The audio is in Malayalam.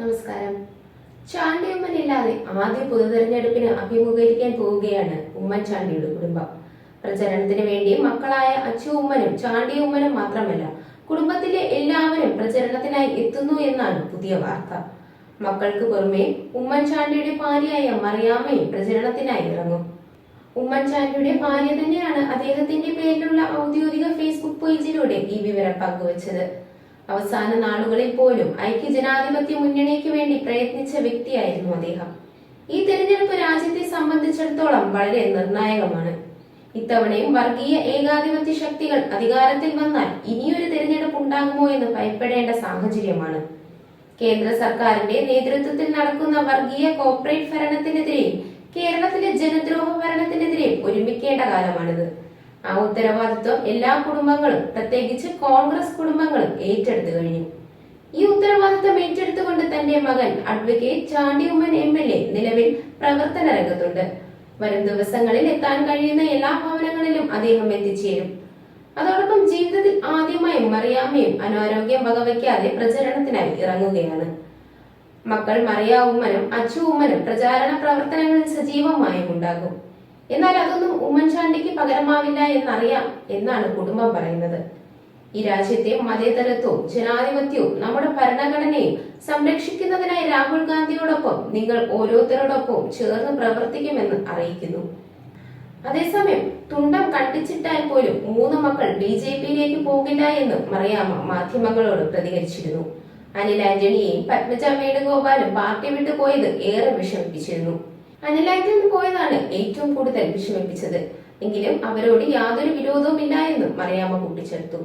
നമസ്കാരം. ചാണ്ടിയമ്മനില്ലാതെ ആദ്യ പൊതുതെരഞ്ഞെടുപ്പിന് അഭിമുഖീകരിക്കാൻ പോവുകയാണ് ഉമ്മൻചാണ്ടിയുടെ കുടുംബം. പ്രചരണത്തിന് വേണ്ടി മക്കളായ അച്ചു ഉമ്മനും ചാണ്ടി ഉമ്മനും മാത്രമല്ല കുടുംബത്തിലെ എല്ലാവരും പ്രചരണത്തിനായി എത്തുന്നു എന്നാണ് പുതിയ വാർത്ത. മക്കൾക്ക് പുറമെ ഉമ്മൻചാണ്ടിയുടെ ഭാര്യയായ മറിയാമ്മയും പ്രചരണത്തിനായി ഇറങ്ങും. ഉമ്മൻചാണ്ടിയുടെ ഭാര്യ തന്നെയാണ് അദ്ദേഹത്തിന്റെ പേരിലുള്ള ഔദ്യോഗിക ഫേസ്ബുക്ക് പേജിലൂടെ ഈ വിവരം പങ്കുവച്ചത്. അവസാന നാളുകളിൽ പോലും ഐക്യ ജനാധിപത്യ മുന്നണിക്ക് വേണ്ടി പ്രയത്നിച്ച വ്യക്തിയായിരുന്നു അദ്ദേഹം. ഈ തെരഞ്ഞെടുപ്പ് രാജ്യത്തെ സംബന്ധിച്ചിടത്തോളം വളരെ നിർണായകമാണ്. ഇത്തവണയും വർഗീയ ഏകാധിപത്യ ശക്തികൾ അധികാരത്തിൽ വന്നാൽ ഇനിയൊരു തെരഞ്ഞെടുപ്പ് ഉണ്ടാകുമോ എന്ന് ഭയപ്പെടേണ്ട സാഹചര്യമാണ്. കേന്ദ്ര സർക്കാരിന്റെ നേതൃത്വത്തിൽ നടക്കുന്ന വർഗീയ കോർപ്പറേറ്റ് ഭരണത്തിനെതിരെ കേരളത്തിലെ ജനദ്രോഹ ഭരണത്തിനെതിരെ ഒരുമിക്കേണ്ട കാലമാണിത്. ആ ഉത്തരവാദിത്വം എല്ലാ കുടുംബങ്ങളും പ്രത്യേകിച്ച് കോൺഗ്രസ് കുടുംബങ്ങളും ഏറ്റെടുത്തു കഴിഞ്ഞു. ഈ ഉത്തരവാദിത്വം ഏറ്റെടുത്തുകൊണ്ട് തന്റെ മകൻ advocate Chandy Oommen M L A നിലവിൽ പ്രവർത്തന രംഗത്തുണ്ട്. വരും ദിവസങ്ങളിൽ എത്താൻ കഴിയുന്ന എല്ലാ ഭവനങ്ങളിലും അദ്ദേഹം എത്തിച്ചേരും. അതോടൊപ്പം ജീവിതത്തിൽ ആദ്യമായും മറിയാമ്മയും അനാരോഗ്യം വകവയ്ക്കാതെ പ്രചരണത്തിനായി ഇറങ്ങുകയാണ്. മക്കൾ മറിയ ഉമ്മനും അച്ചു ഉമ്മനും പ്രചാരണ പ്രവർത്തനങ്ങളിൽ സജീവമായും ഉണ്ടാകും. എന്നാൽ അതൊന്നും ഉമ്മൻചാണ്ടിക്ക് പകരമാവില്ല എന്നറിയാം എന്നാണ് കുടുംബം പറയുന്നത്. ഈ രാജ്യത്തെ മതേതരത്വവും ജനാധിപത്യവും നമ്മുടെ ഭരണഘടനയും സംരക്ഷിക്കുന്നതിനായി രാഹുൽ ഗാന്ധിയോടൊപ്പം നിങ്ങൾ ഓരോരുത്തരോടൊപ്പം ചേർന്ന് പ്രവർത്തിക്കുമെന്ന് അറിയിക്കുന്നു. അതേസമയം തുണ്ടം കണ്ടിച്ചിട്ടാൽ പോലും മൂന്ന് മക്കൾ ബി ജെ പിയിലേക്ക് പോകില്ല എന്ന് മറിയാമ്മ മാധ്യമങ്ങളോട് പ്രതികരിച്ചിരുന്നു. അനിൽ ആന്റണിയെയും പത്മജ വേണുഗോപാലും പാർട്ടി വിട്ടുപോയത് ഏറെ വിഷമിപ്പിച്ചിരുന്നു. അനിൽ നിന്ന് പോയതാണ് ഏറ്റവും കൂടുതൽ വിഷമിപ്പിച്ചത്. എങ്കിലും അവരോട് യാതൊരു വിരോധവുമില്ല എന്നും മറിയാമ്മ കൂട്ടിച്ചേർത്തു.